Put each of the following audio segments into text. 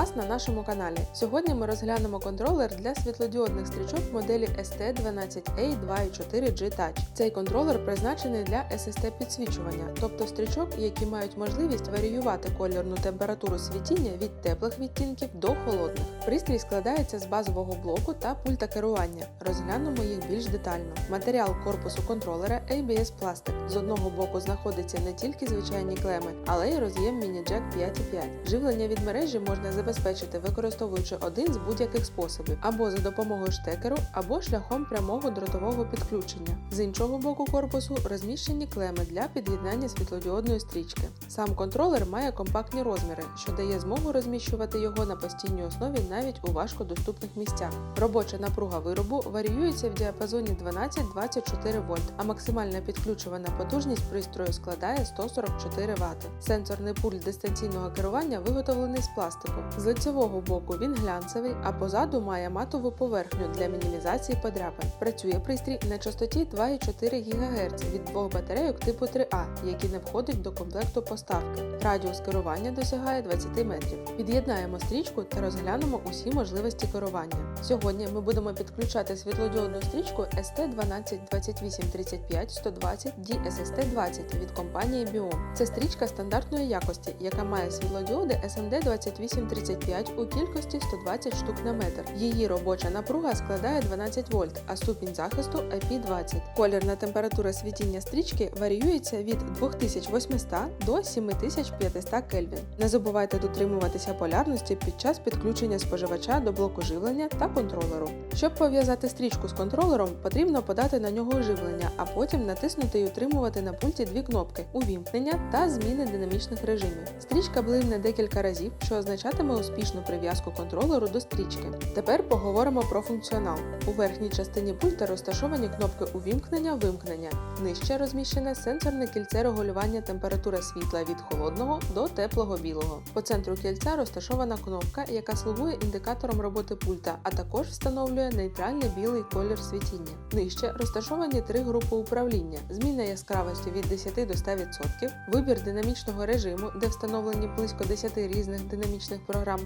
вас на нашому каналі. Сьогодні ми розглянемо контролер для світлодіодних стрічок моделі ST12A 2.4G Touch. Цей контролер призначений для SST підсвічування, тобто стрічок, які мають можливість варіювати кольорну температуру світіння від теплих відтінків до холодних. Пристрій складається з базового блоку та пульта керування. Розглянемо їх більш детально. Матеріал корпусу контролера ABS пластик. З одного боку знаходиться не тільки звичайні клеми, але й роз'єм міні-джек 5.5. Живлення від мережі можна забезпечити використовуючи один з будь-яких способів, або за допомогою штекеру, або шляхом прямого дротового підключення. З іншого боку корпусу розміщені клеми для під'єднання світлодіодної стрічки. Сам контролер має компактні розміри, що дає змогу розміщувати його на постійній основі навіть у важкодоступних місцях. Робоча напруга виробу варіюється в діапазоні 12-24 вольт, а максимальна підключувана потужність пристрою складає 144 Вт. Сенсорний пульт дистанційного керування виготовлений з пластику. З лицевого боку він глянцевий, а позаду має матову поверхню для мінімізації подряпин. Працює пристрій на частоті 2,4 ГГц від двох батарейок типу 3А, які не входять до комплекту поставки. Радіус керування досягає 20 метрів. Під'єднаємо стрічку та розглянемо усі можливості керування. Сьогодні ми будемо підключати світлодіодну стрічку ST122835 120 DSST20 від компанії Biom. Це стрічка стандартної якості, яка має світлодіоди SMD 2835 у кількості 120 штук на метр. Її робоча напруга складає 12 вольт, а ступінь захисту IP20. Колірна температура світіння стрічки варіюється від 2800 до 7500 Кельвін. Не забувайте дотримуватися полярності під час підключення споживача до блоку живлення та контролеру. Щоб пов'язати стрічку з контролером, потрібно подати на нього живлення, а потім натиснути і утримувати на пульті дві кнопки увімкнення та зміни динамічних режимів. Стрічка блимне декілька разів, що означатиме успішну прив'язку контролеру до стрічки. Тепер поговоримо про функціонал. У верхній частині пульта розташовані кнопки увімкнення вимкнення. Нижче розміщене сенсорне кільце регулювання температури світла від холодного до теплого білого. По центру кільця розташована кнопка, яка слугує індикатором роботи пульта, а також встановлює нейтральний білий колір світіння. Нижче розташовані три групи управління: зміна яскравості від 10 до 100%, вибір динамічного режиму, де встановлені близько 10 різних динамічних програм,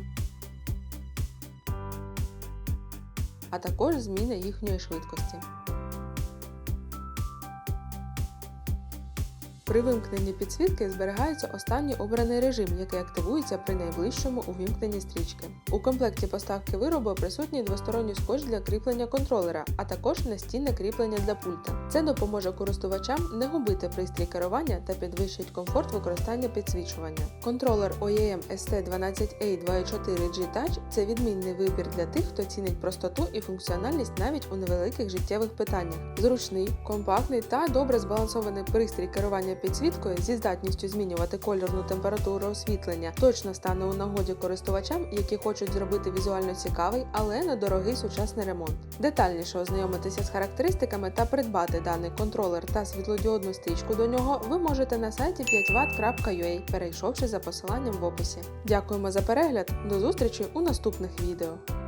а також зміна їхньої швидкості. При вимкненні підсвітки зберігається останній обраний режим, який активується при найближчому увімкненні стрічки. У комплекті поставки виробу присутній двосторонній скотч для кріплення контролера, а також настінне кріплення для пульта. Це допоможе користувачам не губити пристрій керування та підвищить комфорт використання підсвічування. Контролер OEM ST12A 2.4G Touch це відмінний вибір для тих, хто цінить простоту і функціональність навіть у невеликих життєвих питаннях. Зручний, компактний та добре збалансований пристрій керування підсвіткою зі здатністю змінювати кольорну температуру освітлення точно стане у нагоді користувачам, які хочуть зробити візуально цікавий, але недорогий сучасний ремонт. Детальніше ознайомитися з характеристиками та придбати даний контролер та світлодіодну стрічку до нього ви можете на сайті 5watt.ua, перейшовши за посиланням в описі. Дякуємо за перегляд, до зустрічі у наступних відео.